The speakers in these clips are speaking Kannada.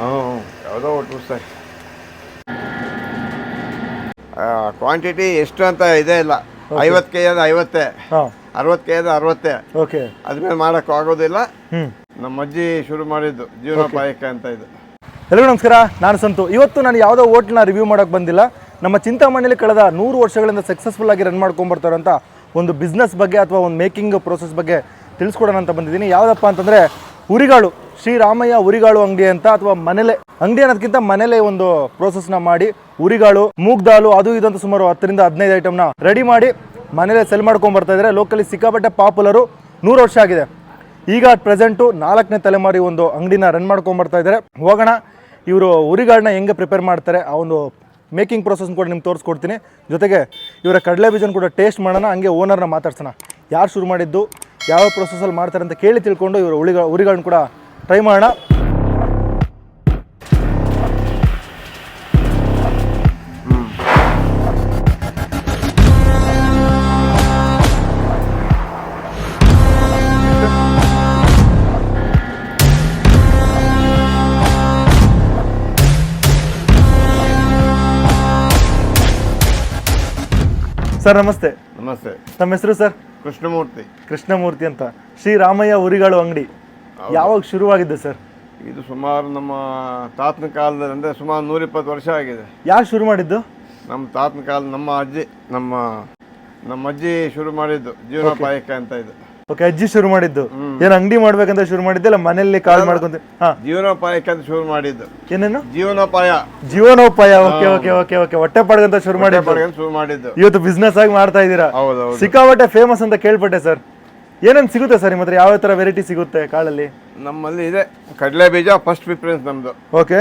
ಹ್ಞೂ ಯಾವುದೋ ಒಟ್ಟು ಪುಸ್ತಕ ಕ್ವಾಂಟಿಟಿ ಎಷ್ಟು ಅಂತ ಇದೇ ಇಲ್ಲ. ಐವತ್ತು ಕೆ ಅದು ಐವತ್ತೇ. ಅರವತ್ ಅರವತ್ತು ಕೆ ಅದು ಅರವತ್ತೇ. ಓಕೆ ಅದ್ಮೇಲೆ ಮಾಡೋಕ್ಕೂ ಆಗೋದಿಲ್ಲ. ನಮ್ಮ ಅಜ್ಜಿ ಶುರು ಮಾಡಿದ್ದು ಜೀವನೋಪಾಯಕ ಅಂತ ಇದು. ಎಲ್ಲರಿಗೂ ನಮಸ್ಕಾರ ನಾನು ಸಂತು. ಇವತ್ತು ನಾನು ಯಾವುದೋ ಹೋಟ್ಲನ್ನ ರಿವ್ಯೂ ಮಾಡಕ್ ಬಂದಿಲ್ಲ. ನಮ್ಮ ಚಿಂತಾಮಣಿಲಿ ಕಳೆದ ನೂರು ವರ್ಷಗಳಿಂದ ಸಕ್ಸಸ್ಫುಲ್ ಆಗಿ ರನ್ ಮಾಡ್ಕೊಂಬರ್ತಾರಂತ ಒಂದು ಬಿಸ್ನೆಸ್ ಬಗ್ಗೆ ಅಥವಾ ಒಂದು ಮೇಕಿಂಗ್ ಪ್ರೋಸೆಸ್ ಬಗ್ಗೆ ತಿಳಿಸ್ಕೊಡೋಣ ಅಂತ ಬಂದಿದ್ದೀನಿ. ಯಾವುದಪ್ಪ ಅಂತಂದರೆ ಉರಿಗಾಳು, ಶ್ರೀರಾಮಯ್ಯ ಉರಿಗಾಳು ಅಂಗಡಿ ಅಂತ ಅಥವಾ ಮನೇಲೆ, ಅಂಗಡಿ ಅನ್ನೋದಕ್ಕಿಂತ ಮನೇಲೆ ಒಂದು ಪ್ರೋಸೆಸ್ನ ಮಾಡಿ ಉರಿಗಾಳು ಮೂಗ್ ದಾಲು ಅದು ಇದು ಅಂತ ಸುಮಾರು ಹತ್ತರಿಂದ ಹದಿನೈದು ಐಟಮ್ನ ರೆಡಿ ಮಾಡಿ ಮನೇಲೆ ಸೆಲ್ ಮಾಡ್ಕೊಂಡ್ ಬರ್ತಾ ಇದ್ದಾರೆ ಲೋಕಲಿ ಸಿಕ್ಕಾಪಟ್ಟೆ ಪಾಪ್ಯುಲರು ನೂರು ವರ್ಷ ಆಗಿದೆ. ಈಗ ಪ್ರೆಸೆಂಟು ನಾಲ್ಕನೇ ತಲೆಮಾರಿ ಒಂದು ಅಂಗಡಿನ ರನ್ ಮಾಡ್ಕೊಂಡ್ ಬರ್ತಾ ಇದ್ದಾರೆ ಹೋಗೋಣ, ಇವರು ಉರಿಗಾಳನ್ನ ಹೆಂಗೆ ಪ್ರಿಪೇರ್ ಮಾಡ್ತಾರೆ, ಆ ಒಂದು ಮೇಕಿಂಗ್ ಪ್ರೋಸೆಸ್ ಕೂಡ ನಿಮ್ಗೆ ತೋರಿಸ್ಕೊಡ್ತೀನಿ. ಜೊತೆಗೆ ಇವರ ಕಡಲೆ ಬೀಜನ ಕೂಡ ಟೇಸ್ಟ್ ಮಾಡೋಣ, ಹಂಗೆ ಓನರ್ನ ಮಾತಾಡ್ಸೋಣ. ಯಾರು ಶುರು ಮಾಡಿದ್ದು? ಯಾವ ಪ್ರೊಸೆಸಲ್ಲಿ ಮಾಡ್ತಾರೆ ಅಂತ ಕೇಳಿ ತಿಳ್ಕೊಂಡು ಇವರು ಉಳಿಗ ಉರಿಗಳನ್ನ ಕೂಡ ಟ್ರೈ ಮಾಡೋಣ. ಸರ್ ನಮಸ್ತೆ. ನಮಸ್ತೆ. ತಮ್ಮ ಹೆಸರು ಸರ್? ಕೃಷ್ಣಮೂರ್ತಿ. ಕೃಷ್ಣಮೂರ್ತಿ ಅಂತ. ಶ್ರೀರಾಮಯ್ಯ ಉರಿಗಳು ಅಂಗಡಿ. ಯಾವಾಗ ಶುರುವಾಗಿದ್ದು ಸರ್? ಇದು ಸುಮಾರು ನಮ್ಮ ತಾತನ ಕಾಲದಲ್ಲಿ ಅಂದರೆ ಸುಮಾರು ನೂರಿಪ್ಪತ್ತು ವರ್ಷ ಆಗಿದೆ. ಯಾರು ಶುರು ಮಾಡಿದ್ದು? ನಮ್ಮ ತಾತನ ಕಾಲ ನಮ್ಮ ಅಜ್ಜಿ ನಮ್ಮ ನಮ್ಮ ಅಜ್ಜಿ ಶುರು ಮಾಡಿದ್ದು ಜೀವನೋಪಾಯಕ್ಕೆ ಅಂತ ಇದು. ಓಕೆ ಅಜ್ಜಿ ಶುರು ಮಾಡಿದ್ದು. ಏನ್ ಅಂಗಡಿ ಮಾಡ್ಬೇಕಂತ ಶುರು ಮಾಡಿದ್ದೆ? ಇಲ್ಲ ಮನೆಯಲ್ಲಿ ಕಾಲ್ ಮಾಡ್ಕೊಂತ ಹಾ. ಜೀವನೋಪಾಯಕ್ಕೆ ಅಂತ ಶುರು ಮಾಡಿದ್ದು. ಏನೇನು? ಜೀವನೋಪಾಯ. ಜೀವನೋಪಾಯ. ಓಕೆ ಓಕೆ ಓಕೆ ಓಕೆ ಹೊಟ್ಟೆ ಪಾಡ್ಗಂತ ಶುರು ಮಾಡಿ ಶುರು ಮಾಡಿದ್ದು. ಇವತ್ತು ಬಿಸ್ನೆಸ್ ಆಗಿ ಮಾಡ್ತಾ ಇದ್ದೀರಾ? ಸಿಕ್ಕಾಪಟ್ಟೆ ಫೇಮಸ್ ಅಂತ ಕೇಳ್ಪಟ್ಟೆ ಸರ್ ಏನೇನು ಸಿಗುತ್ತೆ ಸರ್ ನಿಮ್ಮ ಹತ್ರ? ಯಾವ ತರ ವೆರೈಟಿ ಸಿಗುತ್ತೆ ಕಾಳಲ್ಲಿ? ನಮ್ಮಲ್ಲಿ ಇದೆ ಕಡಲೆ ಬೀಜ ಫಸ್ಟ್ ಪ್ರಿಫರೆನ್ಸ್ ನಮ್ದು. ಓಕೆ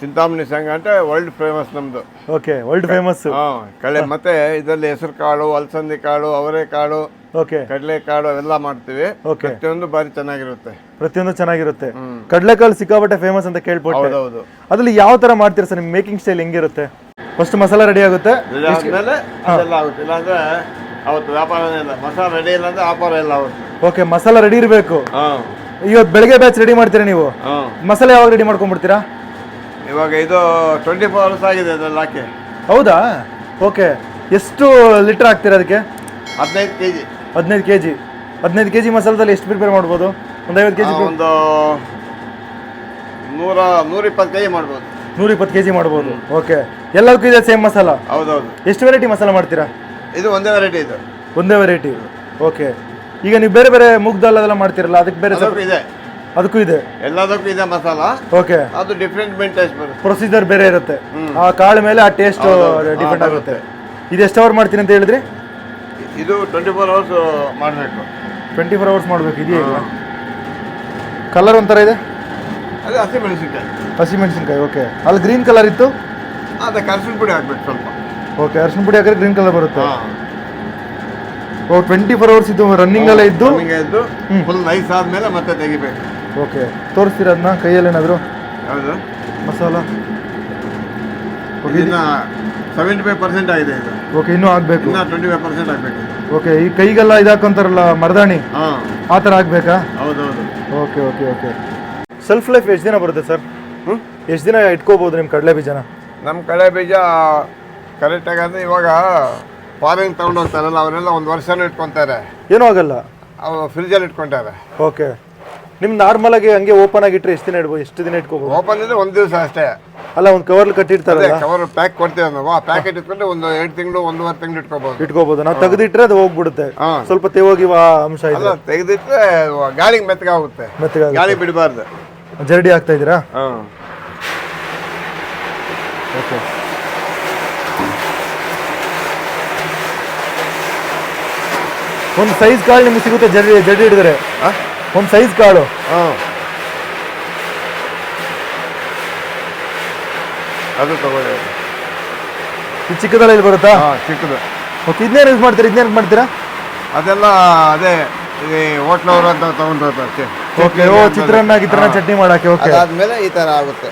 ಚಿಂತಾಮಣಿ ಸಂಘ ಅಂತ ವರ್ಲ್ಡ್ ಫೇಮಸ್ ನಮ್ದು. ಓಕೆ ವರ್ಲ್ಡ್ ಫೇಮಸ್ ಹಾಂ ಕಳೆ ಮತ್ತೆ ಇದರಲ್ಲಿ ಹೆಸರು ಕಾಳು ಅಲಸಂದಿ ಕಾಳು ಅವರೆಕಾಳು ಓಕೆ ಕಡಲೆ ಕಾಳು ಅವೆಲ್ಲ ಮಾಡ್ತೀವಿ. Okay. ಪ್ರತಿಯೊಂದು ಬಾರಿ ಚೆನ್ನಾಗಿರುತ್ತೆ. ಪ್ರತಿಯೊಂದು ಚೆನ್ನಾಗಿರುತ್ತೆ. ಕಡಲೆಕಾಳು ಸಿಕ್ಕಾಪಟ್ಟೆ ಫೇಮಸ್ ಅಂತ ಕೇಳ್ಬೋದು ಹೌದೌದು. ಅದ್ರಲ್ಲಿ ಯಾವ ತರ ಮಾಡ್ತೀರಾ ಸರ್? ನಿಮ್ಮ ಮೇಕಿಂಗ್ ಸ್ಟೈಲ್ ಹೆಂಗಿರುತ್ತೆ? ಫಸ್ಟ್ ಮಸಾಲ ರೆಡಿ ಆಗುತ್ತೆ. ಆದ್ಮೇಲೆ ಅದೆಲ್ಲ ಆಗುತ್ತೆ. ಇಲ್ಲಾಂದ್ರೆ ಅವತ್ತು ವ್ಯಾಪಾರ ಇಲ್ಲ. ಮಸಾಲ ರೆಡಿ ಇಲ್ಲ ಅಂದ್ರೆ ವ್ಯಾಪಾರ ಇಲ್ಲ ಅವತ್ತು ಓಕೆ ಮಸಾಲ ರೆಡಿ ಇರಬೇಕು. ಇವತ್ತು ಬೆಳಗ್ಗೆ ಬ್ಯಾಚ್ ರೆಡಿ ಮಾಡ್ತೀರಾ ನೀವು? ಮಸಾಲೆ ಯಾವಾಗ ರೆಡಿ ಮಾಡ್ಕೊಂಡ್ಬಿಡ್ತೀರಾ? ಇವಾಗ ಇದು ಟ್ವೆಂಟಿ ಫೋರ್ ಅವರ್ಸ್ ಆಗಿದೆ ಅದ್ರಲ್ಲಿ ಹಾಕಿ. ಹೌದಾ? ಓಕೆ ಎಷ್ಟು ಲೀಟರ್ ಹಾಕ್ತೀರಾ ಅದಕ್ಕೆ? ಹದಿನೈದು ಕೆ ಜಿ ಹದಿನೈದು ಕೆ ಜಿ ಹದಿನೈದು ಕೆ ಜಿ ಮಸಾಲದಲ್ಲಿ ಎಷ್ಟು ಪ್ರಿಪೇರ್ ಮಾಡ್ಬೋದು? ಒಂದು ಐವತ್ತು ಕೆ ಜಿ ಒಂದು ನೂರ ನೂರಿಪ್ಪತ್ತು ಕೆ ಜಿ ಮಾಡ್ಬೋದು. ನೂರ ಇಪ್ಪತ್ತು ಕೆ ಜಿ ಮಾಡ್ಬೋದು ಓಕೆ ಎಲ್ಲದಕ್ಕೂ ಇದೆ ಸೇಮ್ ಮಸಾಲ? ಹೌದೌದು. ಎಷ್ಟು ವೆರೈಟಿ ಮಸಾಲ ಮಾಡ್ತೀರಾ? ಇದು ಒಂದೇ ವೆರೈಟಿ ಇದು. ಒಂದೇ ವೆರೈಟಿ ಓಕೆ ಈಗ ನೀವು ಬೇರೆ ಬೇರೆ ಮುಗ್ದಲ್ಲ ದಾಲ್ ಅದೆಲ್ಲ ಮಾಡ್ತೀರಲ್ಲ ಅದಕ್ಕೆ ಬೇರೆ ಸ್ವಲ್ಪ ಇದೆ. ಅದಕ್ಕೂ ಇದೆ. ಎಲ್ಲದಕ್ಕೂ ಇದೆ ಮಸಾಲ. ಓಕೆ ಅದು ಡಿಫ್ರೆಂಟ್ ಮೆಂಟ್ ಟೇಸ್ಟ್ ಬರುತ್ತೆ. ಪ್ರೊಸೀಜರ್ ಬೇರೆ ಇರುತ್ತೆ. ಆ ಕಾಳು ಮೇಲೆ ಆ ಟೇಸ್ಟ್ ಡಿಪೆಂಡ್ ಆಗುತ್ತೆ. ಇದು ಎಷ್ಟು ಅವರ್ ಮಾಡ್ತೀನಿ ಅಂತ ಹೇಳಿದ್ರಿ? ಇದು ಟ್ವೆಂಟಿ ಫೋರ್ ಅವರ್ಸ್ ಮಾಡಬೇಕು. ಟ್ವೆಂಟಿ ಫೋರ್ ಅವರ್ಸ್ ಮಾಡಬೇಕು ಇದೆಯಾ ಇಲ್ಲ? ಕಲರ್ ಒಂಥರ ಇದೆ? ಅದು ಹಸಿ ಮೆಣಸಿನ್ಕಾಯಿ. ಹಸಿಮೆಣಸಿನ್ಕಾಯಿ ಓಕೆ ಅಲ್ಲಿ ಗ್ರೀನ್ ಕಲರ್ ಇತ್ತು? ಅದಕ್ಕೆ ಅರ್ಶಿನ ಪುಡಿ ಹಾಕ್ಬೇಕು ಸ್ವಲ್ಪ. ಓಕೆ ಅರ್ಶಿನ ಪುಡಿ ಹಾಕಿದ್ರೆ ಗ್ರೀನ್ ಕಲರ್ ಬರುತ್ತೆ. ಓ ಟ್ವೆಂಟಿ ಫೋರ್ ಅವರ್ಸ್ ಇದು ರನ್ನಿಂಗ್ ಅಲ್ಲೇ ಇದ್ದು? ಫುಲ್ ನೈಸ್ ಆದ್ಮೇಲೆ ಮತ್ತೆ ತೆಗಿಬೇಕು. ಓಕೆ ತೋರಿಸ್ತೀರಾ ಅದನ್ನ? ಕೈಯಲ್ಲಿ ಏನಾದರೂ ಹೌದು. ಮಸಾಲ? ಸೆವೆಂಟಿ ಫೈವ್ ಪರ್ಸೆಂಟ್ ಆಗಿದೆ ಇದು. ಓಕೆ ಇನ್ನೂ ಆಗಬೇಕು. ಇನ್ನು ಟ್ವೆಂಟಿ ಫೈವ್ ಪರ್ಸೆಂಟ್ ಆಗಬೇಕು. ಓಕೆ ಈ ಕೈಗೆಲ್ಲ ಇದಾಕೊಂತಾರಲ್ಲ ಮರದಾಣಿ? ಹಾಂ. ಆ ಥರ ಆಗಬೇಕಾ? ಹೌದು okay okay okay. Self life ಎಷ್ಟು ದಿನ ಬರುತ್ತೆ ಸರ್? ಹ್ಞೂ ಎಷ್ಟು ದಿನ ಇಟ್ಕೋಬೋದು ನಿಮ್ಮ ಕಡಲೆ ಬೀಜನ? ನಮ್ಮ ಕಡಲೆ ಬೀಜ ಕರೆಕ್ಟಾಗಿ ಅಂದರೆ ಇವಾಗ ಫಾರಿನ್ ತಗೊಂಡು ಹೋಗ್ತಾರಲ್ಲ ಅವರೆಲ್ಲ ಒಂದು ವರ್ಷನೂ ಇಟ್ಕೊತಾರೆ. ಏನೂ ಆಗಲ್ಲ? ಅವು ಫ್ರಿಜ್ಜಲ್ಲಿ ಇಟ್ಕೊಂತಾರೆ. ಓಕೆ. ನಿಮ್ ನಾರ್ಮಲ್ ಆಗಿ ಹಂಗೆ ಓಪನ್ ಆಗಿ ಇಟ್ರೆ ಎಷ್ಟು ದಿನ ಇಡ್ಬೋದು ಎಷ್ಟು ದಿನ ಇಟ್ಕೋಬಹುದು ಓಪನ್ ಅಂದ್ರೆ ಒಂದು ದಿವಸ ಅಷ್ಟೇ. ಅಲ್ಲ ಒಂದು ಕವರ್ ಕಟ್ಟಿರ್ತಾರೆ ಕವರ್ ಪ್ಯಾಕ್ ಕೊಡ್ತೇವೆ ನಾವು. ಆ ಪ್ಯಾಕೆಟ್ ಇಟ್ಕೊಂಡು ಒಂದು ಎರಡು ತಿಂಗಳು ಒಂದೂವರೆ ತಿಂಗಳು ಇಟ್ಕೋಬಹುದು ಇಟ್ಕೋಬಹುದು ನಾವು ತೆಗೆದಿಟ್ರೆ ಅದು ಹೋಗ್ಬಿಡುತ್ತೆ. ಸ್ವಲ್ಪ ತೇವೋಗಿವ ಅಂಶ ಇದೆ. ತೆಗೆದಿಟ್ರೆ ಗಾಳಿಗೆ ಮೆತ್ತಗಾಗುತ್ತೆ ಮೆತ್ತಗೆ ಗಾಳಿ ಬಿಡಬಾರ್ದು. ಜರಡಿ ಆಗ್ತಾ ಇದ್ದೀರಾ? ಹಾಂ. ಓಕೆ. ಒಂದು ಸೈಜ್ ಕಾಳು ನಿಮ್ಗೆ ಸಿಗುತ್ತೆ ಜರಡಿ ಜರಡಿ ಹಿಡಿದ್ರೆ. ಒಂದು ಸೈಜ್ ಕಾಳು. ಹಾಂ. ಅದು ತಗೊಳ್ಳಿ. ಈ ಚಿಕ್ಕದಲ್ಲ ಇಲ್ಲಿ ಬರುತ್ತಾ? ಹಾಂ ಚಿಕ್ಕದು. ಓಕೆ ಇದನ್ನೇನು ಯೂಸ್ ಮಾಡ್ತೀರಾ? ಇದನ್ನೇನು ಮಾಡ್ತೀರಾ? ಅದೆಲ್ಲ ಅದೇ ಈ ಹೋಟ್ಲವ್ರು ಅಂತ ತಗೊಂಡು ಹೋಗ್ತಾರೆ ಓಕೆ ಓ ಚಿತ್ರಾನ್ನ ಗಿತ್ರಾನ್ನ ಚಟ್ನಿ ಮಾಡಕ್ಕೆ ಓಕೆ ಅದಾದ್ಮೇಲೆ ಈ ಥರ ಆಗುತ್ತೆ.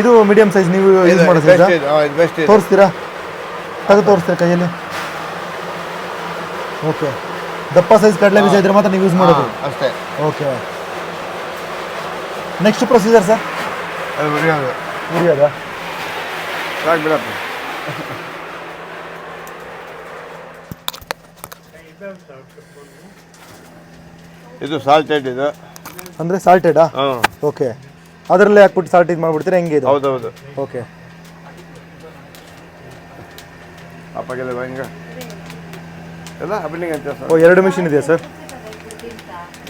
ಇದು ಮೀಡಿಯಂ ಸೈಜ್ ನೀವು ಯೂಸ್ ಮಾಡೋ ಸೈಜ್ ಇದು ಇದು ಬೆಸ್ಟ್ ತೋರಿಸ್ತೀರಾ? ಅದು ತೋರಿಸ್ತೀರಾ ಕೈಯಲ್ಲಿ? ಓಕೆ ದಪ್ಪ ಸೈಜ್ ಕಡಲೆ ಬೀಜ ಇದ್ರೆ ಮಾತ್ರ ನೀವು ಯೂಸ್ ಮಾಡೋದು. ಅಷ್ಟೇ. ಓಕೆ ನೆಕ್ಸ್ಟ್ ಪ್ರೊಸೀಜರ್ ಸರ್ ಸಾಕು ಬಿಡಪ್ಪ ಇದು ಸಾಲ್ಟೆಡ್ ಇದು. ಅಂದರೆ ಸಾಲ್ಟೆಡಾ ಹಾಂ. ಓಕೆ ಅದರಲ್ಲೇ ಹಾಕ್ಬಿಟ್ಟು ಸಾಲ್ಟ್ ಇದು ಮಾಡ್ಬಿಡ್ತೀರಾ? ಹೆಂಗೆ ಇದು? ಹೌದೌದು. ಓಕೆ ಅಪ್ಪಗೆಲ್ಲ ಭಯಂಗ ಎಲ್ಲ ಬಿಲ್ಡಿಂಗ್ ಅಂತ ಸರ್. ಓ ಎರಡು ಮಿಷಿನ್ ಇದೆಯಾ ಸರ್?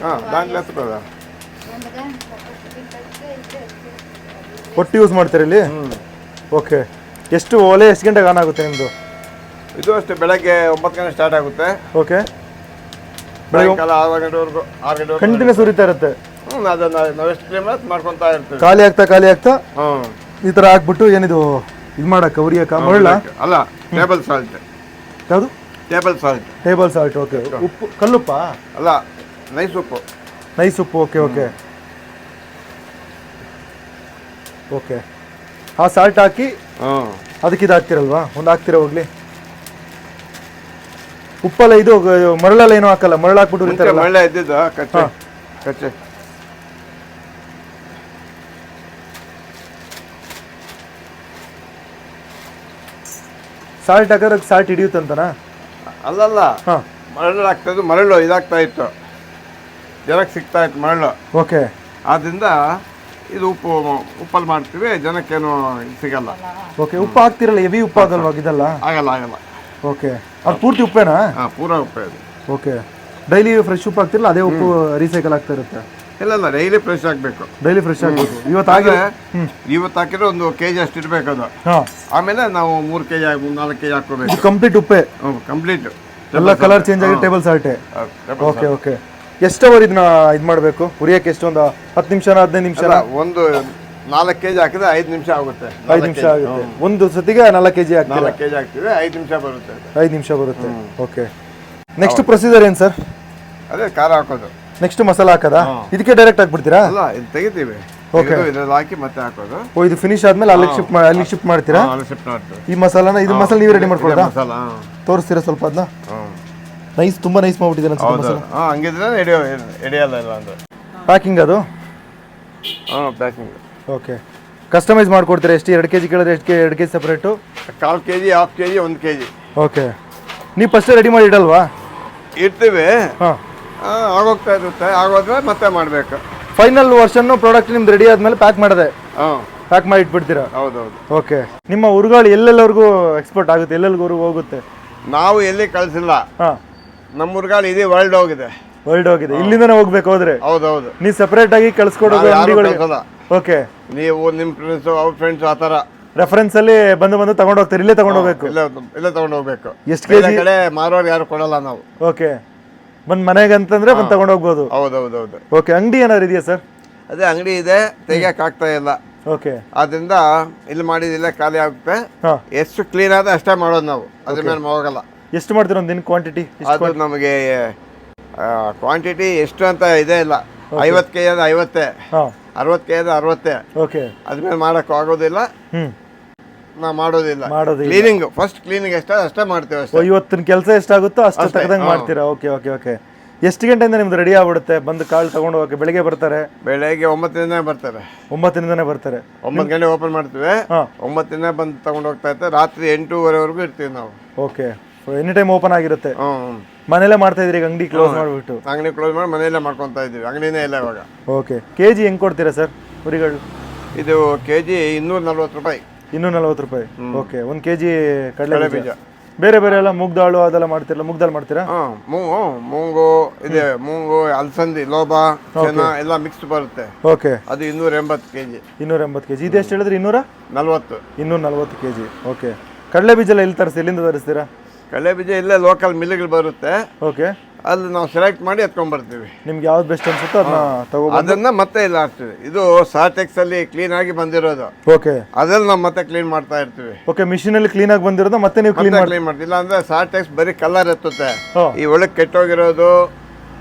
ಹಾಂ ದಾಂಟ್ಲೆ ಹತ್ತದ ಒಟ್ಟು ಯೂಸ್ ಮಾಡ್ತೀರಾ ಇಲ್ಲಿ? ಓಕೆ ಎಷ್ಟು ಒಲೆ ಎಷ್ಟು ಗಂಟೆಗೆ ಆನ್ ಆಗುತ್ತೆ ನಿಮ್ಮದು ಇದು ಅಷ್ಟೇ ಬೆಳಗ್ಗೆ ಒಂಬತ್ತು ಗಂಟೆ ಸ್ಟಾರ್ಟ್ ಆಗುತ್ತೆ. ಓಕೆ ಸಾಯಂಕಾಲ ಆರು ಗಂಟೆವರೆಗೂ ಆರು ಗಂಟೆವರೆಗೂ ಕಂಟಿನ್ಯೂಸ್ ಉರಿತಾ ಇರುತ್ತೆ? ಹ್ಞೂ ಅದನ್ನು ನಾವೆಷ್ಟು ಕ್ಲೀನ್ ಮಾಡ್ಕೊತಾ ಇರ್ತೀವಿ. ಖಾಲಿ ಆಗ್ತಾ ಖಾಲಿ ಆಗ್ತಾ? ಹ್ಞೂ ಈ ಥರ ಹಾಕ್ಬಿಟ್ಟು ಏನಿದು ಇದು ಮಾಡಕ್ಕ ಉರಿಯಕ್ಕ? ಮರಳ ಅಲ್ಲ ಟೇಬಲ್ ಸಾಲ್ಟ್ ಯಾವುದು? Table salt table salt okay ಉಪ್ಪು ಕಲ್ಲುಪ್ಪ? ಅಲ್ಲ ನೈಸ್ ಉಪ್ಪು. ನೈಸ್ ಉಪ್ಪು ಓಕೆ ಓಕೆ ಓಕೆ ಆ ಸಾಲ್ಟ್ ಹಾಕಿ ಹಾಂ ಅದಕ್ಕೆ ಇದು ಹಾಕ್ತಿರಲ್ವಾ? ಒಂದು ಹಾಕ್ತಿರ ಹೋಗ್ಲಿ? ಉಪ್ಪಲ್ಲ ಇದು ಮರಳಲ್ಲ ಏನೂ ಹಾಕಲ್ಲ ಮರಳು ಹಾಕ್ಬಿಟ್ಟು ಮಳೆ ಇದ್ದಿದ್ದು ಕಚ್ಚೆ. ಕಚ್ಚೆ. ಸಾಲ್ಟ್ ಹಾಕಿದ್ರೆ ಸಾಲ್ಟ್ ಹಿಡಿಯುತ್ತಂತನಾ? ಅಲ್ಲಲ್ಲ ಹಾಂ. ಮರಳು ಆಗ್ತದೆ ಮರಳು ಇದಾಗ್ತಾ ಇತ್ತು. ಜನಕ್ಕೆ ಸಿಗ್ತಾ ಇತ್ತು ಮರಳು. ಓಕೆ. ಆದ್ದರಿಂದ ಇದು ಉಪ್ಪು ಉಪ್ಪಲ್ಲಿ ಮಾಡ್ತೀವಿ ಜನಕ್ಕೇನು ಸಿಗಲ್ಲ. ಓಕೆ ಉಪ್ಪು ಹಾಕ್ತಿರಲ್ಲ ಹೆವಿ ಉಪ್ಪು ಆಗಲ್ವಾ ಇದಲ್ಲ ಆಗಲ್ಲ ಆಗಲ್ಲ. ಓಕೆ. ಅದು ಪೂರ್ತಿ ಉಪ್ಪೇನಾ? ಹಾಂ ಪೂರ ಉಪ್ಪು ಓಕೆ. ಡೈಲಿ ಫ್ರೆಶ್ ಉಪ್ಪು ಹಾಕ್ತಿರಲ್ಲ ಅದೇ ಉಪ್ಪು ರೀಸೈಕಲ್ ಆಗ್ತಾ ಇರುತ್ತೆ. ಇಲ್ಲ ಇಲ್ಲ ಡೈಲಿ ಫ್ರೆಶ್ ಆಗಬೇಕು. ಡೈಲಿ ಫ್ರೆಶ್ ಆಗಬೇಕು. ಇವತ್ತು ಆಗಿ ಹಾಗೆ ಇವತ್ತು ಹಾಕಿದ್ರೆ ಒಂದು ಕೆ ಜಿ ಅಷ್ಟು ಇರಬೇಕು ಅದು. ಆಮೇಲೆ ನಾವು ಮೂರು ಕೆ ಜಿ ನಾಲ್ಕು ಕೆ ಜಿ ಹಾಕೋಬೇಕು ಕಂಪ್ಲೀಟ್ ಉಪ್ಪೆ? ಕಂಪ್ಲೀಟ್ ಎಲ್ಲ ಕಲರ್ ಚೇಂಜ್ ಆಗಿ ಟೇಬಲ್ ಸಾಲ್ಟೆ ಓಕೆ ಓಕೆ ಎಷ್ಟು ಅವರ್ ಇದನ್ನ ಇದು ಮಾಡಬೇಕು? ಹುರಿಯಕ್ಕೆ ಎಷ್ಟು? ಒಂದು ಹತ್ತು ನಿಮಿಷ ಹದಿನೈದು ನಿಮಿಷ ಒಂದು ನಾಲ್ಕು ಕೆಜಿ ಹಾಕಿದ್ರೆ ಐದು ನಿಮಿಷ ಆಗುತ್ತೆ. ಐದು ನಿಮಿಷ ಆಗುತ್ತೆ. ಒಂದು ಸತಿಗೆ ನಾಲ್ಕು ಕೆ ಜಿ ಹಾಕಿ ನಾಲ್ಕು ಕೆ ಜಿ ಹಾಕ್ತೀವಿ ಐದು ನಿಮಿಷ ಬರುತ್ತೆ. ಐದು ನಿಮಿಷ ಬರುತ್ತೆ. ಓಕೆ ನೆಕ್ಸ್ಟ್ ಪ್ರೊಸೀಜರ್ ಏನು ಸರ್ ಅದೇ ಖಾರ ಹಾಕೋದು. ನೆಕ್ಸ್ಟ್ ಮಸಾಲ ಹಾಕದ? ಇದಕ್ಕೆ ಡೈರೆಕ್ಟ್ ಹಾಕ್ಬಿಡ್ತೀರಾ? ಅಲ್ಲ ಇದು ತೆಗಿತೀವಿ. ಓಕೆ ಇದ್ರಲ್ಲಿ ಹಾಕಿ ಮತ್ತೆ ಹಾಕೋದು. ಓ ಇದು ಫಿನಿಶ್ ಆದ್ಮೇಲೆ ಅಲ್ಲಿ ಶಿಫ್ಟ್ ಮಾಡಿ ಅಲ್ಲಿಗೆ ಶಿಫ್ಟ್ ಮಾಡ್ತೀರಾ? ಹಾ, ಅಲ್ಲಿ ಶಿಫ್ಟ್ ಮಾಡ್ತೀವಿ. ಈ ಮಸಾಲಾನ ಇದು ಮಸಾಲ ನೀವು ರೆಡಿ ಮಾಡ್ಕೊಡೋದಾ ಮಸಾಲ ತೋರಿಸ್ತೀರಾ ಸ್ವಲ್ಪ ಅದನ್ನ ನೈಸ್ ತುಂಬಾ ನೈಸ್ ಮಾಡ್ಬಿಟ್ಟಿದೆ ಅನ್ಸುತ್ತೆ ಮಸಾಲ. ಹಾಂ ಹಂಗಿದ್ರೆ ಹಿಡಿಯೋ ಹಿಡಿಯಲ್ಲ ಇಲ್ಲ ಅಂದ್ರೆ. ಪ್ಯಾಕಿಂಗ್ ಅದು? ಹಾಂ ಪ್ಯಾಕಿಂಗ್ ಓಕೆ ಕಸ್ಟಮೈಸ್ ಮಾಡ್ಕೊಡ್ತೀರಾ ಎಷ್ಟು? ಎರಡು ಕೆ ಜಿ ಕೇಳಿದ್ರೆ ಎಷ್ಟು ಕೆ ಎರಡು ಕೆ ಜಿ ಸಪ್ರೇಟು ಕಾಲು K G half K G ಒಂದು ಕೆ ಜಿ ಓಕೆ ನೀವು ಫಸ್ಟೇ ರೆಡಿ ಮಾಡಿ ಇಡಲ್ವಾ? ಇಡ್ತೀವಿ. ಹಾಂ. ಆಗೋಗ್ತಾ ಇರುತ್ತೆ. ಆಗೋದ್ರೆ ಮತ್ತೆ ಮಾಡಬೇಕು. ಫೈನಲ್ ವರ್ಷನ್ ಪ್ರಾಡಕ್ಟ್ ನಿಮ್ದು ರೆಡಿ ಆದ್ಮೇಲೆ ಪ್ಯಾಕ್ ಮಾಡಿದೆ? ಹಾಂ. ಪ್ಯಾಕ್ ಮಾಡಿ ಇಟ್ಬಿಡ್ತೀರಾ? ಹೌದೌದು. ಓಕೆ ನಿಮ್ಮ ಊರುಗಳು ಎಲ್ಲೆಲ್ಲವರೆಗೂ ಎಕ್ಸ್ಪೋರ್ಟ್ ಆಗುತ್ತೆ? ಎಲ್ಲೆಲ್ಲಿಗೂ ಹೋಗುತ್ತೆ? ನಾವು ಎಲ್ಲಿ ಕಳಿಸಿಲ್ಲ. ಹಾಂ. ನಮ್ಮ ಊರ್ಗಾಲ್ ಇದೇ ವರ್ಲ್ಡ್ ಹೋಗಿದೆ. ವರ್ಲ್ಡ್ ಹೋಗಿದೆ. ಇಲ್ಲಿಂದನೇ ಹೋಗ್ಬೇಕು ಹೋದ್ರೆ? ಹೌದೌದು. ನೀವು ಸೆಪರೇಟ್ ಆಗಿ ಕಳ್ಸ್ಕೊಡೋದು ಕಳ್ಸಲ್ಲ. ಓಕೆ ನೀವು ನಿಮ್ಮ ಫ್ರೆಂಡ್ಸು ಅವ್ರ ಫ್ರೆಂಡ್ಸ್ ಆ ಥರ. ರೆಫರೆನ್ಸ್ ಅಲ್ಲಿ ಬಂದು ಬಂದು ತಗೊಂಡು ಹೋಗ್ತಾರೆ ಇಲ್ಲೇ ತಗೊಂಡು ಹೋಗ್ಬೇಕು ಇಲ್ಲ ಇಲ್ಲ ತಗೊಂಡು ಹೋಗ್ಬೇಕು ಎಷ್ಟು ಕೆಜಿ? ಕಡೆ ಮಾರೋರು ಯಾರು ಕೊಡಲ್ಲ ನಾವು. ಓಕೆ ಬಂದ್ ಮನೆಗೆ ಅಂತಂದ್ರೆ ಬಂದು ತಗೊಂಡು ಹೋಗ್ಬೋದು ಹೌದೌದೌದು. ಓಕೆ ಅಂಗಡಿ ಏನಾದ್ರು ಇದೆಯಾ ಸರ್? ಅದೇ ಅಂಗಡಿ ಇದೆ ತೆಗಿಯಕ್ಕೆ ಆಗ್ತಾ ಇಲ್ಲ. ಓಕೆ ಆದ್ರಿಂದ ಇಲ್ಲಿ ಮಾಡಿದಿಲ್ಲ ಖಾಲಿ ಆಗುತ್ತೆ. ಎಷ್ಟು ಕ್ಲೀನ್ ಆದ ಅಷ್ಟೇ ಮಾಡೋದು ನಾವು. ಅದ್ರ ಮೇಲೆ ಹೋಗಲ್ಲ. ಎಷ್ಟು ಮಾಡ್ತೀರ ಒಂದು ದಿನ ಕ್ವಾಂಟಿಟಿ ಅದು ನಮಗೆ ಕ್ವಾಂಟಿಟಿ ಎಷ್ಟು ಅಂತ ಇದೇ ಇಲ್ಲ. ಐವತ್ತು ಕೆ ಐವತ್ತೇ. ಅರವತ್ತು ಕೆ ಅರವತ್ತೇ. ಓಕೆ ಅದ್ಮೇಲೆ ಮಾಡೋಕ್ಕೂ ಆಗೋದಿಲ್ಲ. ಹ್ಮ್. ನಾವು ಮಾಡೋದಿಲ್ಲ. ಮಾಡೋದಿಲ್ಲ. ಕ್ಲೀನಿಂಗ್ ಫಸ್ಟ್ ಕ್ಲೀನಿಂಗ್ ಅಷ್ಟೇ ಅಷ್ಟೇ ಮಾಡ್ತೇವೆ ಅಷ್ಟೇ. ಇವತ್ತಿನ ಕೆಲಸ ಎಷ್ಟಾಗುತ್ತೋ ಅಷ್ಟು ತಕ್ಕದಂಗೆ. ಮಾಡ್ತೀರಾ? Okay okay okay. ಎಷ್ಟು ಗಂಟೆಯಿಂದ ನಿಮ್ದು ರೆಡಿ ಆಗ್ಬಿಡುತ್ತೆ? ಬಂದು ಕಾಳು ತಗೊಂಡು ಹೋಗಕ್ಕೆ ಬೆಳಿಗ್ಗೆ ಬರ್ತಾರೆ? ಬೆಳಗ್ಗೆ ಒಂಬತ್ತರಿಂದ ಬರ್ತಾರೆ. ಒಂಬತ್ತರಿಂದನೇ ಬರ್ತಾರೆ. ಒಂಬತ್ತು ಗಂಟೆ ಓಪನ್ ಮಾಡ್ತೀವಿ. ಹಾ. ಒಂಬತ್ತಿಂದ ಬಂದು ತಗೊಂಡು ಹೋಗ್ತಾ ಇರ್ತಾರೆ. ರಾತ್ರಿ ಎಂಟೂವರೆವರೆಗೂ ಇರ್ತೀವಿ ನಾವು. ಓಕೆ. ಎನಿ ಟೈಮ್ ಓಪನ್ ಆಗಿರುತ್ತೆ. ಹ್ಞೂ ಮನೇಲೇ ಮಾಡ್ತಾ ಇದ್ರಿ ಈಗ ಅಂಗಡಿ ಕ್ಲೋಸ್ ಮಾಡಿಬಿಟ್ಟು? ಅಂಗಡಿ ಕ್ಲೋಸ್ ಮಾಡಿ ಮನೆಯಲ್ಲೇ ಮಾಡ್ಕೊತಾ ಇದ್ದೀವಿ. ಅಂಗಡಿನೇ ಇಲ್ಲ ಇವಾಗ. ಓಕೆ. ಕೆ ಜಿ ಹೆಂಗೆ ಕೊಡ್ತೀರಾ ಸರ್? ಕುರಿಗಳು ಇದು ಕೆ ಜಿ ಇನ್ನೂರ ನಲ್ವತ್ತು ರೂಪಾಯಿ. ಇನ್ನೂರ ನಲ್ವತ್ತು ರೂಪಾಯಿ. ಓಕೆ ಒಂದು ಕೆ ಜಿ ಕಡಲೆ ಬೀಜ. ಬೇರೆ ಬೇರೆ ಎಲ್ಲ ಮುಗ್ದಾಳು ಅದೆಲ್ಲ ಮಾಡ್ತಿರಲ್ಲ ಮುಗ್ದಾಳು ಮಾಡ್ತೀರಾ? ಹಾಂ ಮೂಗು ಮೂಂಗು ಇದೆ. ಮೂಂಗು ಅಲಸಂದಿ ಲೋಬಾ ಚೆನ್ನ ಎಲ್ಲ ಮಿಕ್ಸ್ ಬರುತ್ತೆ. ಓಕೆ ಅದು ಇನ್ನೂರ ಎಂಬತ್ತು ಕೆ ಜಿ ಇನ್ನೂರ ಎಂಬತ್ತು ಕೆ ಜಿ ಇದು ಎಷ್ಟು ಹೇಳಿದ್ರೆ ಇನ್ನೂರ? ನಲ್ವತ್ತು. ಇನ್ನೂರ ನಲ್ವತ್ತು ಕೆ ಜಿ ಓಕೆ ಕಡಲೆ ಬೀಜ ಎಲ್ಲ ಎಲ್ಲಿ ತರಿಸಿ ಎಲ್ಲಿಂದ ತರಿಸ್ತೀರಾ? ಕಡಲೆ ಬೀಜ ಇಲ್ಲೇ ಲೋಕಲ್ ಮಿಲ್ಗಳು ಬರುತ್ತೆ. ಓಕೆ ಅಲ್ಲಿ ನಾವು ಸೆಲೆಕ್ಟ್ ಮಾಡಿ ಎತ್ಕೊಂಡ್ಬರ್ತೀವಿ. ನಿಮ್ಗೆ ಯಾವ್ದು ಬೆಸ್ಟ್ ಅನ್ಸುತ್ತೋ ಅದನ್ನ ತಗೋಬೋದು ಅದನ್ನ ಮತ್ತೆ ಇಲ್ಲ ಹಾಕ್ತೀವಿ. ಇದು ಸಾರ್ಟೆಕ್ಸ್ ಅಲ್ಲಿ ಕ್ಲೀನ್ ಆಗಿ ಬಂದಿರೋದು. ಓಕೆ ಅದ್ರಲ್ಲಿ ನಾವು ಮತ್ತೆ ಕ್ಲೀನ್ ಮಾಡ್ತಾ ಇರ್ತೀವಿ. ಓಕೆ ಮಿಷಿನ್ ಅಲ್ಲಿ ಕ್ಲೀನ್ ಆಗಿ ಬಂದಿರೋದು ಮತ್ತೆ ನೀವು ಕ್ಲೀನ್ ಮತ್ತೆ ಕ್ಲೀನ್ ಮಾಡ್ತೀವಿ. ಇಲ್ಲ ಅಂದ್ರೆ ಸಾರ್ಟೆಕ್ಸ್ ಬರೀ ಕಲರ್ ಎತ್ತುತ್ತೆ. ಹಾ. ಈ ಒಳಗೆ ಕೆಟ್ಟೋಗಿರೋದು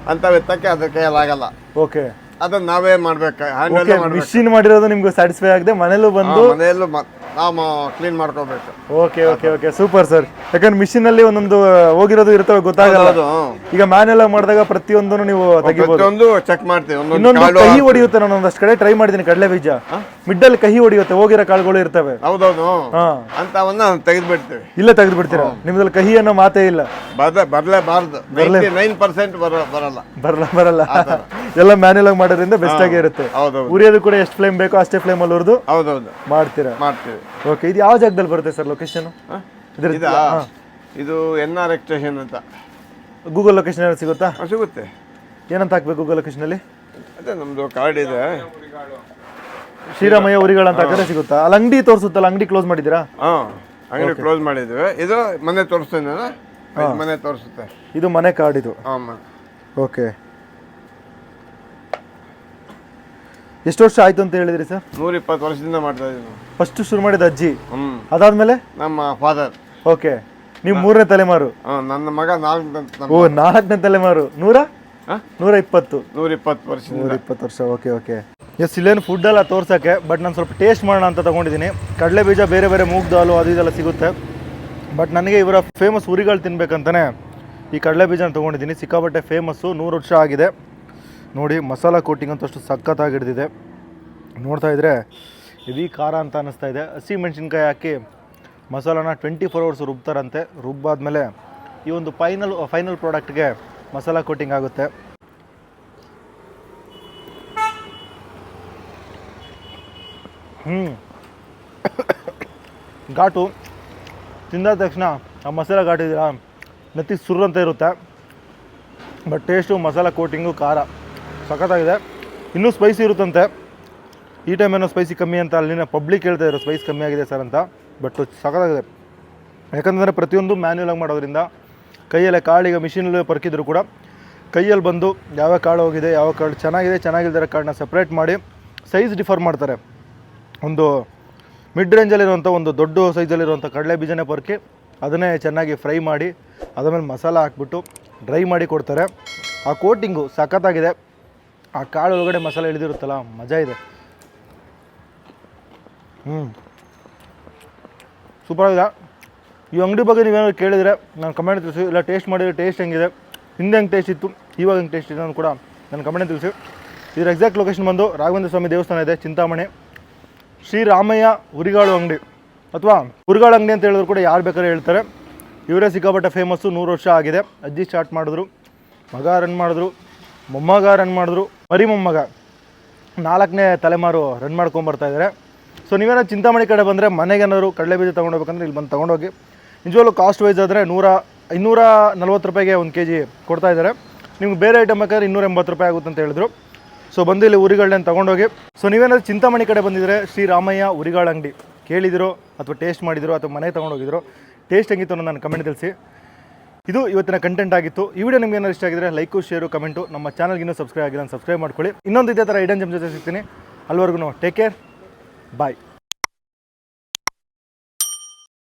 ಅಂತ ಎತ್ತಕ್ಕೆ ಅದ್ರ ಕೈಯಲ್ಲಾಗಲ್ಲ ಓಕೆ ಅದನ್ನ ನಾವೇ ಮಾಡ್ಬೇಕು. ಹ್ಯಾಂಡಲ್ ಓಕೆ ಮಿಷಿನ್ ಮಾಡಿರೋದು ನಿಮ್ಗೆ ಸ್ಯಾಟಿಸ್ಫೈ ಆಗದೆ. ಮನೇಲೂ ಬಂದು ಮನೆಯಲ್ಲೂ ಮ- ನಾವು ಕ್ಲೀನ್ ಮಾಡ್ಕೋಬೇಕು. Okay okay okay super sir ಯಾಕಂದ್ರೆ ಮಿಷಿನ್ ಅಲ್ಲಿ ಒಂದೊಂದು ಹೋಗಿರೋದು ಇರ್ತವೆ ಗೊತ್ತಾಗಲ್ಲ. ಹೌದು ಈಗ ಮ್ಯಾನೆಲ್ಲ ಮಾಡಿದಾಗ ಪ್ರತಿಯೊಂದನ್ನು ನೀವು ತೆಗಿಬಹುದು ಪ್ರತಿಯೊಂದು ಚೆಕ್ ಮಾಡ್ತೀವಿ ಒಂದೊಂದು ಇನ್ನೊಂದು ಕಹಿ ಹೊಡಿಯುತ್ತೆ ನಾನು ಒಂದಷ್ಟು ಕಡೆ ಟ್ರೈ ಮಾಡಿದೀನಿ ಕಡಲೆ ಬೀಜ. ಮಿಡ್ಡಲ್ಲಿ ಕಹಿ ಹೊಡಿಯುತ್ತೆ ಹೋಗಿರೋ ಕಾಳುಗಳು ಇರ್ತವೆ. ಹೌದೌದು ಹಾ. ಅಂತವನ್ನ ತೆಗೆದು ಬಿಡ್ತೀವಿ ಇಲ್ಲೇ ತೆಗೆದು ಬಿಡ್ತೀರಾ ನಿಮ್ದ್ರಲ್ಲಿ ಕಹಿ ಅನ್ನೋ ಮಾತೇ ಇಲ್ಲ. ಬರ ಬರಲೇಬಾರ್ದು ನೈಂಟಿ ನೈನ್ ಪರ್ಸೆಂಟ್ ಬರ ಬರಲ್ಲ. ಬರಲ್ಲ. ಬರಲ್ಲ ಎಲ್ಲ ಮ್ಯಾನ್ಯಲ್ ಆಗಿ ಮಾಡೋದ್ರಿಂದ ಬೆಸ್ಟ್ ಆಗಿ ಇರುತ್ತೆ. ಹೌದು ಉರಿಯೋದು ಕೂಡ ಎಷ್ಟು ಫ್ಲೇಮ್ ಬೇಕೋ ಅಷ್ಟೇ ಫ್ಲೇಮ್ ಅಲ್ಲಿ ಹುರಿದು ಹೌದೌದು. ಮಾಡ್ತೀರಾ? ಮಾಡ್ತೀವಿ. ಓಕೆ ಇದು ಯಾವ ಜಾಗದಲ್ಲಿ ಬರುತ್ತೆ ಸರ್ ಲೊಕೇಶನ್ ಇದಾ? ಇದು ಎನ್ ಆರ್ ಸ್ಟೇಷನ್ ಅಂತ. ಗೂಗಲ್ ಲೊಕೇಶನ್ ಏನಾದ್ರು ಸಿಗುತ್ತಾ? ಸಿಗುತ್ತೆ. ಏನಂತ ಹಾಕ್ಬೇಕು ಗೂಗಲ್ ಲೊಕೇಶನ್ ಅಲ್ಲಿ? ಅದೇ ನಮ್ದು ಕಾರ್ಡ್ ಇದೆ. ಶ್ರೀರಾಮಯ್ಯ ಉರಿಗಳ ಅಂತ ಹಾಕಿದ್ರೆ ಸಿಗುತ್ತಾ? ಅಲ್ಲಿ ಅಂಗಡಿ ತೋರಿಸುತ್ತಲ್ಲ ಅಂಗಡಿ ಕ್ಲೋಸ್ ಮಾಡಿದ್ದೀರಾ? ಹಾ ಅಂಗಡಿ ಕ್ಲೋಸ್ ಮಾಡಿದ್ವಿ. ಇದು ಮನೆ ತೋರಿಸ್ತೇನೆ ಮನೆ ತೋರಿಸುತ್ತೆ. ಇದು ಮನೆ ಕಾರ್ಡ್ ಇದು. ಹಾಂ ಓಕೆ ಎಷ್ಟು ವರ್ಷ ಆಯ್ತು ಅಂತ ಹೇಳಿದ್ರಿ ಸರ್? ನೂರ ಇಪ್ಪತ್ತು ವರ್ಷದಿಂದ ಮಾಡ್ತಾ ಇದ್ದೀವಿ ಫಸ್ಟ್ ಶುರು ಮಾಡಿದ ಅಜ್ಜಿ? ಹ್ಞೂ ಅದಾದ್ಮೇಲೆ? ನಮ್ಮ ಫಾದರ್ ಓಕೆ. ನೀವು ಮೂರನೇ ತಲೆಮಾರು? ನನ್ನ ಮಗ ನಾಲ್ಕು ಓ ನಾಲ್ಕನೇ ತಲೆಮಾರು. ನೂರ? ನೂರ ಇಪ್ಪತ್ತು ನೂರ ಇಪ್ಪತ್ತು ವರ್ಷ ನೂರ ಇಪ್ಪತ್ತು ವರ್ಷ ಓಕೆ ಓಕೆ. ಎಸ್ ಇಲ್ಲೇನು ಫುಡ್ ಎಲ್ಲ ತೋರ್ಸೋಕ್ಕೆ ಬಟ್ ನಾನು ಸ್ವಲ್ಪ ಟೇಸ್ಟ್ ಮಾಡೋಣ ಅಂತ ತೊಗೊಂಡಿದ್ದೀನಿ. ಕಡಲೆ ಬೀಜ ಬೇರೆ ಬೇರೆ ಮೂಗ್ ದಾಲು ಅದು ಇದೆಲ್ಲ ಸಿಗುತ್ತೆ. ಬಟ್ ನನಗೆ ಇವರ ಫೇಮಸ್ ಉರಿಗಳು ತಿನ್ಬೇಕಂತಾನೆ ಈ ಕಡಲೆ ಬೀಜನ ತೊಗೊಂಡಿದ್ದೀನಿ. ಸಿಕ್ಕಾಪಟ್ಟೆ ಫೇಮಸ್ಸು ನೂರು ವರ್ಷ ಆಗಿದೆ. ನೋಡಿ, ಮಸಾಲ ಕೋಟಿಂಗ್ ಅಂತ ಅಷ್ಟು ಸಖತ್ತಾಗಿ ಹಿಡಿದಿದೆ. ನೋಡ್ತಾ ಇದ್ದರೆ ಹೆವಿ ಖಾರ ಅಂತ ಅನ್ನಿಸ್ತಾ ಇದೆ. ಹಸಿ ಮೆಣಸಿನ್ಕಾಯಿ ಹಾಕಿ ಮಸಾಲಾನ ಟ್ವೆಂಟಿ ಫೋರ್ ಅವರ್ಸ್ ರುಬ್ತಾರಂತೆ. ರುಬ್ಬಾದ್ಮೇಲೆ ಈ ಒಂದು ಫೈನಲ್ ಫೈನಲ್ ಪ್ರಾಡಕ್ಟ್ಗೆ ಮಸಾಲ ಕೋಟಿಂಗ್ ಆಗುತ್ತೆ. ಹ್ಞೂ ಘಾಟು. ತಿಂದಾದ ತಕ್ಷಣ ಆ ಮಸಾಲ ಘಾಟಿದ್ದೀರಾ ನತ್ತಿ ಸುರ್ರಂತ ಸುರ್ರು ಇರುತ್ತೆ ಬಟ್ ಟೇಸ್ಟು ಮಸಾಲ ಕೋಟಿಂಗು ಖಾರ. ಸಖತ್ತಾಗಿದೆ. ಇನ್ನೂ ಸ್ಪೈಸಿ ಇರುತ್ತಂತೆ. ಈ ಟೈಮ್ ಏನೋ ಸ್ಪೈಸಿ ಕಮ್ಮಿ ಅಂತ ಅಲ್ಲಿನ ಪಬ್ಲಿಕ್ ಹೇಳ್ತಾ ಇದ್ರು ಸ್ಪೈಸ್ ಕಮ್ಮಿ ಆಗಿದೆ ಸರ್ ಅಂತ. ಬಟ್ ಸಖತ್ತಾಗಿದೆ. ಯಾಕಂತಂದರೆ ಪ್ರತಿಯೊಂದು ಮ್ಯಾನ್ಯಲ್ ಆಗಿ ಮಾಡೋದ್ರಿಂದ ಕೈಯಲ್ಲೇ ಕಾಳಿಗೆ ಮಿಷಿನಲ್ಲಿ ಪರ್ಕಿದ್ರು ಕೂಡ ಕೈಯಲ್ಲಿ ಬಂದು ಯಾವ ಕಾಳು ಹೋಗಿದೆ, ಯಾವ ಕಾಳು ಚೆನ್ನಾಗಿದೆ, ಚೆನ್ನಾಗಿಲ್ದಿರೋ ಕಾಳನ್ನ ಸಪ್ರೇಟ್ ಮಾಡಿ ಸೈಜ್ ಡಿಫರ್ ಮಾಡ್ತಾರೆ. ಒಂದು ಮಿಡ್ ರೇಂಜಲ್ಲಿರುವಂಥ ಒಂದು ದೊಡ್ಡ ಸೈಜಲ್ಲಿರುವಂಥ ಕಡಲೆ ಬೀಜನೇ ಪರ್ಕಿ ಅದನ್ನೇ ಚೆನ್ನಾಗಿ ಫ್ರೈ ಮಾಡಿ, ಅದಾದ್ಮೇಲೆ ಮಸಾಲ ಹಾಕ್ಬಿಟ್ಟು ಡ್ರೈ ಮಾಡಿ ಕೊಡ್ತಾರೆ. ಆ ಕೋಟಿಂಗು ಸಖತ್ತಾಗಿದೆ. ಆ ಕಾಳು ಒಳಗಡೆ ಮಸಾಲೆ ಇಳಿದಿರುತ್ತಲ್ಲ ಮಜಾ ಇದೆ. ಹ್ಞೂ ಸೂಪರ್ ಆಗಿದೆ. ಈ ಅಂಗಡಿ ಬಗ್ಗೆ ನೀವೇನಾದ್ರು ಕೇಳಿದರೆ ನಾನು ಕಮೆಂಟ್ ತಿಳಿಸಿ. ಇಲ್ಲ ಟೇಸ್ಟ್ ಮಾಡಿದರೆ ಟೇಸ್ಟ್ ಹೆಂಗಿದೆ. ಹಿಂದೆ ಹೆಂಗೆ ಟೇಸ್ಟ್ ಇತ್ತು, ಇವಾಗ ಹೆಂಗೆ ಟೇಸ್ಟ್ ಇದೆ ನಾನು ಕೂಡ ನಾನು ಕಮೆಂಟ್ ತಿಳಿಸಿ. ಇದರ ಎಕ್ಸಾಕ್ಟ್ ಲೊಕೇಶನ್ ಬಂದು ರಾಘವೇಂದ್ರ ಸ್ವಾಮಿ ದೇವಸ್ಥಾನ ಇದೆ, ಚಿಂತಾಮಣಿ. ಶ್ರೀರಾಮಯ್ಯ ಉರಿಗಾಳು ಅಂಗಡಿ. ಅಥವಾ ಉರಿಗಾಳು ಅಂಗಡಿ ಅಂತ ಹೇಳಿದ್ರು ಕೂಡ ಯಾರು ಬೇಕಾದ್ರೆ ಹೇಳ್ತಾರೆ. ಇವರೇ ಸಿಕ್ಕಾಪಟ್ಟೆ ಫೇಮಸ್ಸು ನೂರು ವರ್ಷ ಆಗಿದೆ. ಅಜ್ಜಿ ಸ್ಟಾರ್ಟ್ ಮಾಡಿದ್ರು, ಮಗ ರನ್ ಮಾಡಿದ್ರು. ಮೊಮ್ಮಗ ರನ್ ಮಾಡಿದ್ರು. ಮರಿ ಮೊಮ್ಮಗ. ನಾಲ್ಕನೇ ತಲೆಮಾರು ರನ್ ಮಾಡ್ಕೊಂಬರ್ತಾ ಇದ್ದಾರೆ ಸೊ ನೀವೇನೋ ಚಿಂತಾಮಣಿ ಕಡೆ ಬಂದರೆ ಮನೆಗೇನಾದ್ರು ಕಡಲೆ ಬೀಜ ತೊಗೊಂಡೋಗ್ಬೇಕಂದ್ರೆ ಇಲ್ಲಿ ಬಂದು ತೊಗೊಂಡೋಗಿ. ನಿಜವಾಗ್ಲೂ ಕಾಸ್ಟ್ ವೈಸ್ ಆದರೆ ನೂರ, ಇನ್ನೂರ ನಲ್ವತ್ತು ರೂಪಾಯಿಗೆ ಒಂದು ಕೆ ಜಿ ಕೊಡ್ತಾ ಇದ್ದಾರೆ ನಿಮ್ಗೆ ಬೇರೆ ಐಟಮ್ ಬೇಕಾದ್ರೆ ಇನ್ನೂರ ಎಂಬತ್ತು ರೂಪಾಯಿ ಆಗುತ್ತೆ ಅಂತ ಹೇಳಿದ್ರು. ಸೊ ಬಂದು ಇಲ್ಲಿ ಉರಿಗಳನ್ನ ತೊಗೊಂಡೋಗಿ. ಸೊ ನೀವೇನಾದ್ರು ಚಿಂತಾಮಣಿ ಕಡೆ ಬಂದಿದ್ರೆ ಶ್ರೀರಾಮಯ್ಯ ಉರಿಗಳ ಅಂಗಡಿ. ಕೇಳಿದಿರೋ ಅಥವಾ ಟೇಸ್ಟ್ ಮಾಡಿದಿರೋ ಅಥವಾ ಮನೆಗೆ ತೊಗೊಂಡೋಗಿದ್ರು ಟೇಸ್ಟ್ ಹೆಂಗಿತ್ತು ಅನ್ನೋ ನಾನು ಕಮೆಂಟ್ ತಿಳಿಸಿ. ಇದು ಇವತ್ತಿನ ಕಂಟೆಂಟ್ ಆಗಿತ್ತು. ಈ ವಿಡಿಯೋ ನಿಮ್ಗೆ ಏನಾದ್ರು ಇಷ್ಟ ಆಗಿದ್ರೆ ಲೈಕು ಶೇರು ಕಮೆಂಟು ನಮ್ಮ ಚಾನಲ್ಗೆ ಇನ್ನೂ ಸಬ್ಸ್ಕ್ರೈಬ್ ಆಗಿಲ್ಲ ಸಬ್ಸ್ಕ್ರೈಬ್ ಮಾಡ್ಕೊಳ್ಳಿ. ಇನ್ನೊಂದು ಇದೇ ಥರ ಐಡನ್ ಜಮ್ ಜೊತೆ ಸಿಗ್ತೀನಿ. ಅಲ್ಲಿವರೆಗೂ ಟೇಕ್ ಕೇರ್ ಬಾಯ್